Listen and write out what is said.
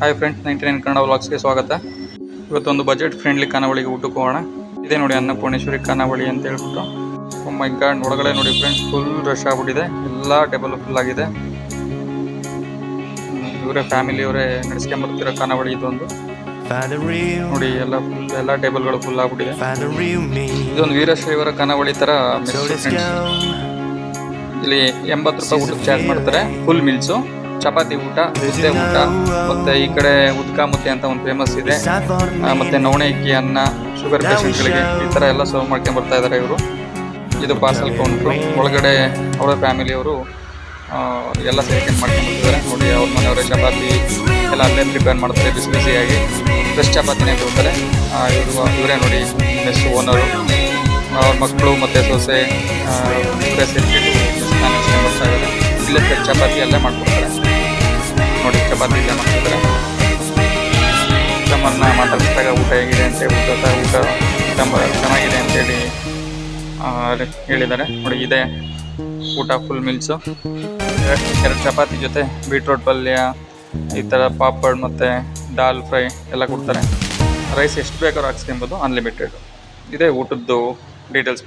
Hi friends ninety nine Kannada ವ್ಲಾಗ್ಸ್ಗೆ ಸ್ವಾಗತ. ಇವತ್ತೊಂದು budget friendly ಖಾನಾವಳಿಗೆ ಊಟಕ್ಕೆ ಹೋಗೋಣ. ಇದೇ ನೋಡಿ ಅನ್ನಪೂರ್ಣೇಶ್ವರಿ ಖಾನಾವಳಿ ಅಂತ ಹೇಳ್ಬಿಟ್ಟು. ಮೈ ಗಾಡ್ ಒಳಗಡೆ ನೋಡಿ ಫ್ರೆಂಡ್ಸ್ ಫುಲ್ ರಶ್ ಆಗ್ಬಿಟ್ಟಿದೆ. ಎಲ್ಲ ಟೇಬಲ್ ಫುಲ್ ಆಗಿದೆ. ಇವರೇ ಫ್ಯಾಮಿಲಿ ಅವರೇ ನಡೆಸ್ಕೊಂಬರ್ತಿರೋ ಖಾನಾವಳಿ ಇದೊಂದು. ನೋಡಿ ಎಲ್ಲ ಫುಲ್ ಎಲ್ಲ ಟೇಬಲ್ಗಳು ಫುಲ್ ಆಗ್ಬಿಟ್ಟಿದೆ. ಇದೊಂದು ವೀರಶೈವರ ಖಾನಾವಳಿ ತರ. ಇಲ್ಲಿ ಎಂಬತ್ತು ರೂಪಾಯಿ ಊಟಕ್ಕೆ ಚಾರ್ಜ್ ಮಾಡ್ತಾರೆ. ಫುಲ್ ಮೀಲ್ಸು ಚಪಾತಿ ಊಟ ಮುದ್ದೆ ಊಟ, ಮತ್ತೆ ಈ ಕಡೆ ಉದ್ಕ ಮುದ್ದೆ ಅಂತ ಒಂದು ಫೇಮಸ್ ಇದೆ. ಮತ್ತೆ ನವಣೆ ಅಕ್ಕಿ ಅನ್ನ ಶುಗರ್ ಪೇಷಂಟ್ಗಳಿಗೆ ಈ ತರ ಎಲ್ಲ ಸರ್ವ್ ಮಾಡ್ಕೊಂಡು ಬರ್ತಾ ಇದ್ದಾರೆ ಇವರು. ಇದು ಪಾರ್ಸಲ್ ಕೌಂಟ್ರು ಒಳಗಡೆ ಅವರ ಫ್ಯಾಮಿಲಿ ಅವರು ಎಲ್ಲ ಸೇರ್ಕೊಂಡು ಮಾಡ್ಕೊಂಡು ಬರ್ತಿದ್ದಾರೆ. ನೋಡಿ, ಅವ್ರ ಮನೆಯವರೇ ಚಪಾತಿ ಎಲ್ಲ ಅಲ್ಲೇ ಪ್ರಿಪೇರ್ ಮಾಡ್ತಾರೆ, ಬಿಸಿ ಬಿಸಿಯಾಗಿ. ಫ್ರೆಶ್ ಚಪಾತಿನೇ ಕೊಡ್ತಾರೆ ಇವರು, ಇವರೇ ನೋಡಿ ಮೆಸ್ ಓನರು ಅವ್ರ ಮಕ್ಕಳು ಮತ್ತು ಸೊಸೆ ಸೇರ್ಕೊಂಡು ಇಲ್ಲೇ ಚಪಾತಿ ಎಲ್ಲ ಮಾಡ್ಕೊಡ್ತಾರೆ. ನೋಡಿ, ಚಪಾತಿ ಎಲ್ಲ ಮಾಡ್ತಾರೆ ನಮ್ಮನ್ನ ಮಾತಾಡಿಸಿದಾಗ ಊಟ ಹೇಗಿದೆ ಅಂತ ಊಟ ಊಟ ಚೆನ್ನಾಗಿದೆ ಅಂತೇಳಿ ಹೇಳಿದ್ದಾರೆ. ನೋಡಿ, ಇದೆ ಊಟ ಫುಲ್ ಮೀಲ್ಸು ಎರಡು ಚಪಾತಿ ಜೊತೆ ಬೀಟ್ರೋಟ್ ಪಲ್ಯ, ಈ ಥರ ಪಾಪಡ್ ಮತ್ತು ದಾಲ್ ಫ್ರೈ ಎಲ್ಲ ಕೊಡ್ತಾರೆ. ರೈಸ್ ಎಷ್ಟು ಬೇಕಾದ್ರೂ ಹಾಕ್ಸ್ಕೊಂಬೋದು ಅನ್ಲಿಮಿಟೆಡ್ ಇದೇ ಊಟದ್ದು ಡೀಟೇಲ್ಸ್